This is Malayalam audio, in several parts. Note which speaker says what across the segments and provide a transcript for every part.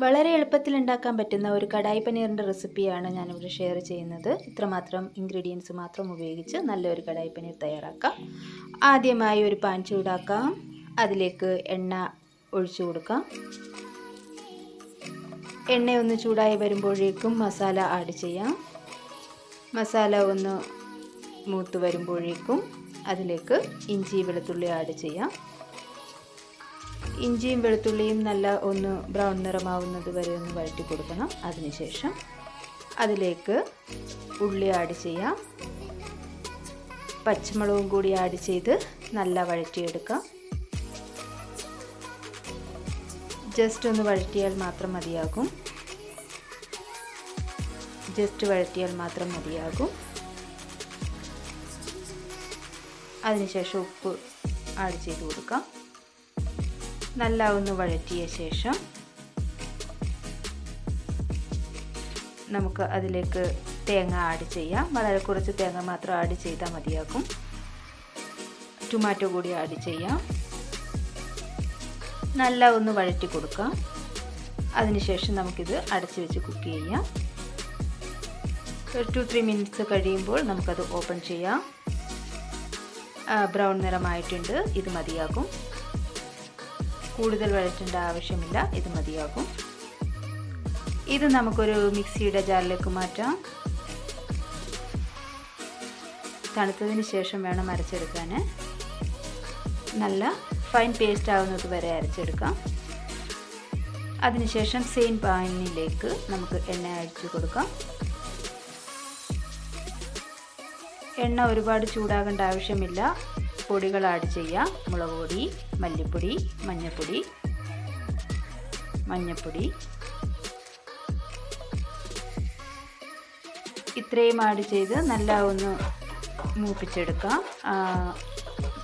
Speaker 1: വളരെ എളുപ്പത്തിൽ ഉണ്ടാക്കാൻ പറ്റുന്ന ഒരു കടായി പനീറിന്റെ റെസിപ്പിയാണ് ഞാനിവിടെ ഷെയർ ചെയ്യുന്നത്. ഇത്രമാത്രം ഇൻഗ്രീഡിയൻസ് മാത്രം ഉപയോഗിച്ച് നല്ലൊരു കടായി പനീർ തയ്യാറാക്കാം. ആദ്യമായി ഒരു പാൻ ചൂടാക്കാം. അതിലേക്ക് എണ്ണ ഒഴിച്ചു കൊടുക്കാം. എണ്ണ ഒന്ന് ചൂടായി വരുമ്പോഴേക്കും മസാല ആഡ് ചെയ്യാം. മസാല ഒന്ന് മൂത്ത് വരുമ്പോഴേക്കും അതിലേക്ക് ഇഞ്ചി വെളുത്തുള്ളി ആഡ് ചെയ്യാം. ഇഞ്ചിയും വെളുത്തുള്ളിയും നല്ല ഒന്ന് ബ്രൗൺ നിറമാവുന്നത് വരെ ഒന്ന് വഴറ്റി കൊടുക്കണം. അതിനുശേഷം അതിലേക്ക് ഉള്ളി ആഡ് ചെയ്യാം. പച്ചമുളകും കൂടി ആഡ് ചെയ്ത് നല്ല വഴറ്റിയെടുക്കാം. ജസ്റ്റ് ഒന്ന് വഴറ്റിയാൽ മാത്രം മതിയാകും. ജസ്റ്റ് വഴറ്റിയാൽ മാത്രം മതിയാകും. അതിനുശേഷം ഉപ്പ് ആഡ് ചെയ്ത് കൊടുക്കാം. നല്ല ഒന്ന് വഴറ്റിയ ശേഷം നമുക്ക് അതിലേക്ക് തേങ്ങ ആഡ് ചെയ്യാം. വളരെ കുറച്ച് തേങ്ങ മാത്രം ആഡ് ചെയ്താൽ മതിയാക്കും ടൊമാറ്റോ കൂടി ആഡ് ചെയ്യാം. നല്ല ഒന്ന് വഴറ്റി കൊടുക്കാം. അതിനുശേഷം നമുക്കിത് അടച്ച് വെച്ച് കുക്ക് ചെയ്യാം. ടു ത്രീ മിനിറ്റ്സ് കഴിയുമ്പോൾ നമുക്കത് ഓപ്പൺ ചെയ്യാം. ബ്രൗൺ നിറമായിട്ടുണ്ട്. ഇത് മതിയാകും. കൂടുതൽ വഴറ്റേണ്ട ആവശ്യമില്ല. ഇത് മതിയാകും. ഇത് നമുക്കൊരു മിക്സിയുടെ ജാറിലേക്ക് മാറ്റാം. തണുത്തതിന് ശേഷം വേണം അരച്ചെടുക്കാൻ. നല്ല ഫൈൻ പേസ്റ്റ് ആവുന്നത് വരെ അരച്ചെടുക്കാം. അതിനുശേഷം സെയിം പാനിലേക്ക് നമുക്ക് എണ്ണ അഴിച്ചു കൊടുക്കാം. എണ്ണ ഒരുപാട് ചൂടാകേണ്ട ആവശ്യമില്ല. പൊടികൾ ആഡ് ചെയ്യാം. മുളക് പൊടി മല്ലിപ്പൊടി മഞ്ഞൾപ്പൊടി മഞ്ഞൾപ്പൊടി ഇത്രയും ആഡ് ചെയ്ത് നല്ല ഒന്ന് മൂപ്പിച്ചെടുക്കാം.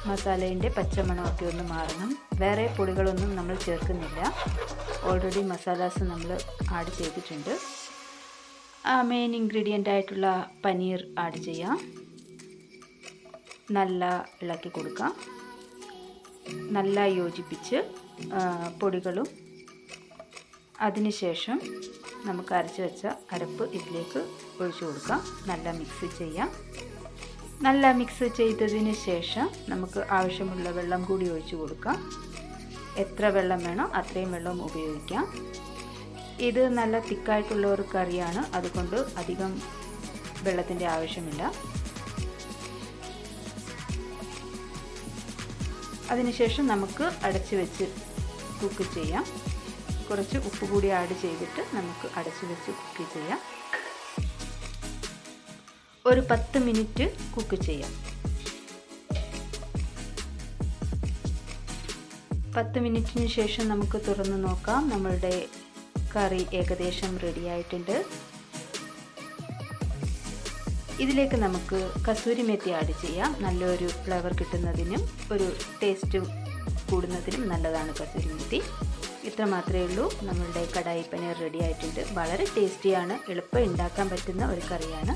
Speaker 1: മസാലേന്റെ പച്ചമണമൊക്കെ ഒന്ന് മാറണം. വേറെ പൊടികളൊന്നും നമ്മൾ ചേർക്കുന്നില്ല. ഓൾറെഡി മസാലാസ് നമ്മൾ ആഡ് ചെയ്തിട്ടുണ്ട്. മെയിൻ ഇൻഗ്രീഡിയന്റ് ആയിട്ടുള്ള പനീർ ആഡ് ചെയ്യാം. നല്ല ഇളക്കി കൊടുക്കാം. നല്ല യോജിപ്പിച്ച് പൊടികളും. അതിനുശേഷം നമുക്ക് അരച്ച് വെച്ച അരപ്പ് ഇതിലേക്ക് ഒഴിച്ചു കൊടുക്കാം. നല്ല മിക്സ് ചെയ്യാം. നല്ല മിക്സ് ചെയ്തതിന് ശേഷം നമുക്ക് ആവശ്യമുള്ള വെള്ളം കൂടി ഒഴിച്ചു കൊടുക്കാം. എത്ര വെള്ളം വേണോ അത്രയും വെള്ളം ഉപയോഗിക്കാം. ഇത് നല്ല തിക്കായിട്ടുള്ള ഒരു കറിയാണ്. അതുകൊണ്ട് അധികം വെള്ളത്തിന്റെ ആവശ്യമില്ല. അതിനുശേഷം നമുക്ക് അടച്ച് വെച്ച് കുക്ക് ചെയ്യാം. കുറച്ച് ഉപ്പ് കൂടി ആഡ് ചെയ്തിട്ട് നമുക്ക് അടച്ച് വെച്ച് കുക്ക് ചെയ്യാം. ഒരു പത്ത് മിനിറ്റ് കുക്ക് ചെയ്യാം. പത്ത് മിനിറ്റിന് ശേഷം നമുക്ക് തുറന്ന് നോക്കാം. നമ്മളുടെ കറി ഏകദേശം റെഡി ആയിട്ടുണ്ട്. ഇതിലേക്ക് നമുക്ക് കസൂരി മെത്തി ആഡ് ചെയ്യാം. നല്ലൊരു ഫ്ലേവർ കിട്ടുന്നതിനും ഒരു ടേസ്റ്റ് കൂടുന്നതിനും നല്ലതാണ് കസൂരി മെത്തി. ഇത്ര മാത്രമേ ഉള്ളൂ. നമ്മളുടെ കടായി പനീർ റെഡി ആയിട്ടുണ്ട്. വളരെ ടേസ്റ്റിയാണ് എളുപ്പം ഉണ്ടാക്കാൻ പറ്റുന്ന ഒരു കറിയാണ്.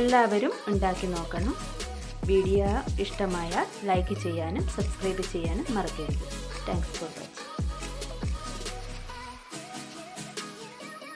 Speaker 1: എല്ലാവരും ഉണ്ടാക്കി നോക്കണം. വീഡിയോ ഇഷ്ടമായാൽ ലൈക്ക് ചെയ്യാനും സബ്സ്ക്രൈബ് ചെയ്യാനും മറക്കരുത്. Thanks for watching